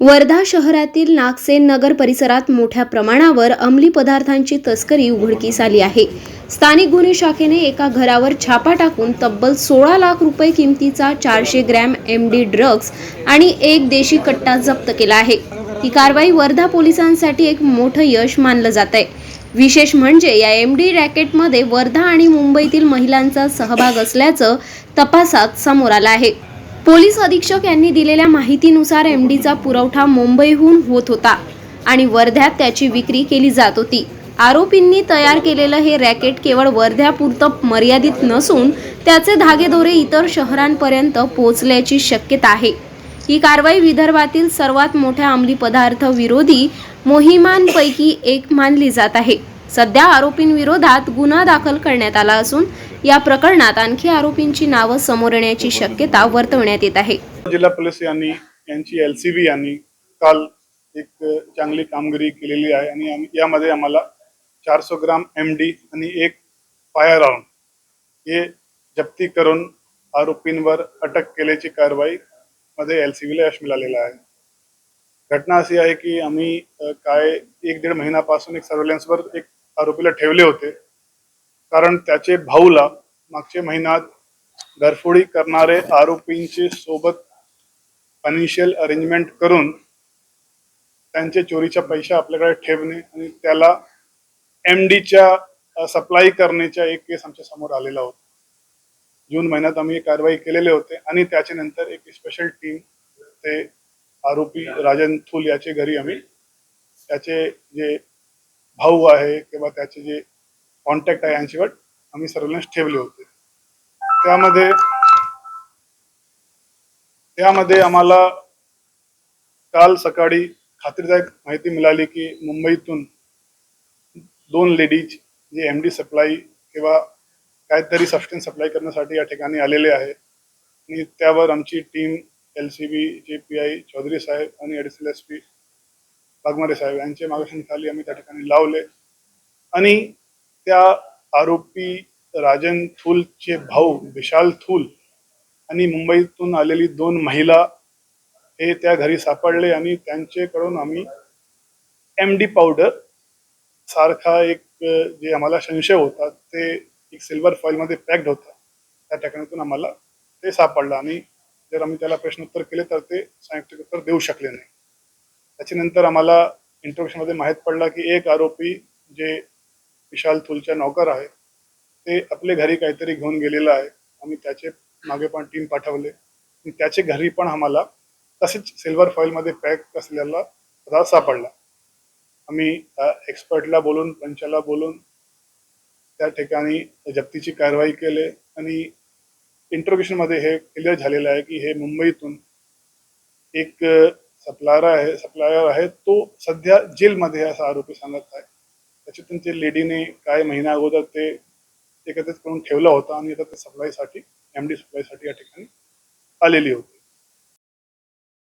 वर्धा शहरातील नागसेन नगर परिसरात मोठ्या प्रमाणावर अंमली पदार्थांची तस्करी उघडकीस आली आहे. स्थानिक गुन्हे शाखेने एका घरावर छापा टाकून तब्बल सोळा लाख रुपये किमतीचा चारशे ग्रॅम एम डी ड्रग्ज आणि एक देशी कट्टा जप्त केला आहे. ही कारवाई वर्धा पोलिसांसाठी एक मोठं यश मानलं जात आहे. विशेष म्हणजे या एम डी रॅकेटमध्ये वर्धा आणि मुंबईतील महिलांचा सहभाग असल्याचं तपासात समोर आलं आहे. पोलीस अधीक्षक यांनी दिलेल्या माहितीनुसार एम डीचा पुरवठा मुंबईहून होत होता आणि वर्ध्यात त्याची विक्री केली जात होती. आरोपींनी तयार केलेलं हे रॅकेट केवळ वर्ध्यापुरतं मर्यादित नसून त्याचे धागेदोरे इतर शहरांपर्यंत पोहोचल्याची शक्यता आहे. ही कारवाई विदर्भातील सर्वात मोठ्या अंमली पदार्थ विरोधी मोहिमांपैकी एक मानली जात आहे. सध्या आरोपींविरोधात गुन्हा दाखल करण्यात आला असून या प्रकरणात आणखी आरोपींची नावं समोर येण्याची शक्यता वर्तवण्यात येत आहे. जिल्हा पोलीस यांनी यांची एल सी बी यांनी काल एक चांगली कामगिरी केलेली आहे आणि यामध्ये आम्हाला चारशे ग्राम एम डी आणि एक फायर राऊंड हे जप्ती करून आरोपींवर अटक केल्याची कारवाई मध्ये एल सी बीला यश मिळालेलं आहे. घटना अशी आहे की आम्ही काय एक दीड महिन्यापासून एक सर्वेलन्सवर एक आरोपीला ठेवले होते. कारण त्याचे भाऊला मागच्या महिन्यात घरफोडी करणारे आरोपींचे सोबत फायनान्शियल अरेंजमेंट करून त्यांचे चोरीच्या पैसे आपल्याकडे ठेवणे आणि त्याला एम डीच्या सप्लाय करण्याचा एक केस आमच्यासमोर आलेला होता. जून महिन्यात आम्ही कारवाई केलेले होते आणि त्याच्यानंतर एक स्पेशल टीम ते आरोपी राजन थुल याचे घरी आम्ही त्याचे जे भाऊ आहे किंवा त्याचे जे कॉन्टॅक्ट आहे यांच्यावर आम्ही सर्वेलन्स ठेवले होते. त्यामध्ये त्यामध्ये आम्हाला काल सकाळी खात्रीदायक माहिती मिळाली की मुंबईतून दोन लेडीज जे एम डी सप्लाय किंवा काहीतरी सबस्टन्स सप्लाय करण्यासाठी या ठिकाणी आलेले आहे आणि त्यावर आमची team L C B J P I Chaudhari साहेब आणि ॲडिशनल एस पी वाघमारे साहेब यांच्या मार्गदर्शनाखाली आम्ही त्या ठिकाणी लावले. आणि त्या आरोपी राजन थूलचे भाऊ विशाल थूल आणि मुंबईतून आलेली दोन महिला हे त्या घरी सापडले आणि त्यांच्याकडून आम्ही एम डी पावडर सारखा एक जे आम्हाला संशय होता ते एक सिल्वर फॉईलमध्ये पॅक्ड होता. त्या ठिकाणातून आम्हाला ते सापडलं आणि जर आम्ही त्याला प्रश्नोत्तर केले तर ते संयुक्त उत्तर देऊ शकले नाही. त्याच्यानंतर आम्हाला इंटरव्ह्यूमध्ये माहीत पडला की एक आरोपी जे विशाल थुलच्या नौकर आहे ते आपले घरी काहीतरी घेऊन गेलेलं आहे. आम्ही त्याचे मागे पण टीम पाठवले. आणि त्याचे घरी पण आम्हाला तसेच सिल्वर फॉईलमध्ये पॅक असलेला पदार्थ सापडला. आम्ही एक्सपर्टला बोलून पंचाला बोलून त्या ठिकाणी जप्तीची कारवाई केली आणि इंट्रोगेशनमध्ये हे क्लिअर झालेलं आहे की हे मुंबईतून एक सप्लायर आहे सप्लायर आहे. तो सध्या जेलमध्ये असा आरोपी सांगत आहे. त्याच्यातून ते लेडीने काही महिन्या अगोदर ते एकत्रित करून ठेवलं होतं आणि आता ते सप्लायसाठी एम डी सप्लायसाठी या ठिकाणी आलेली होती.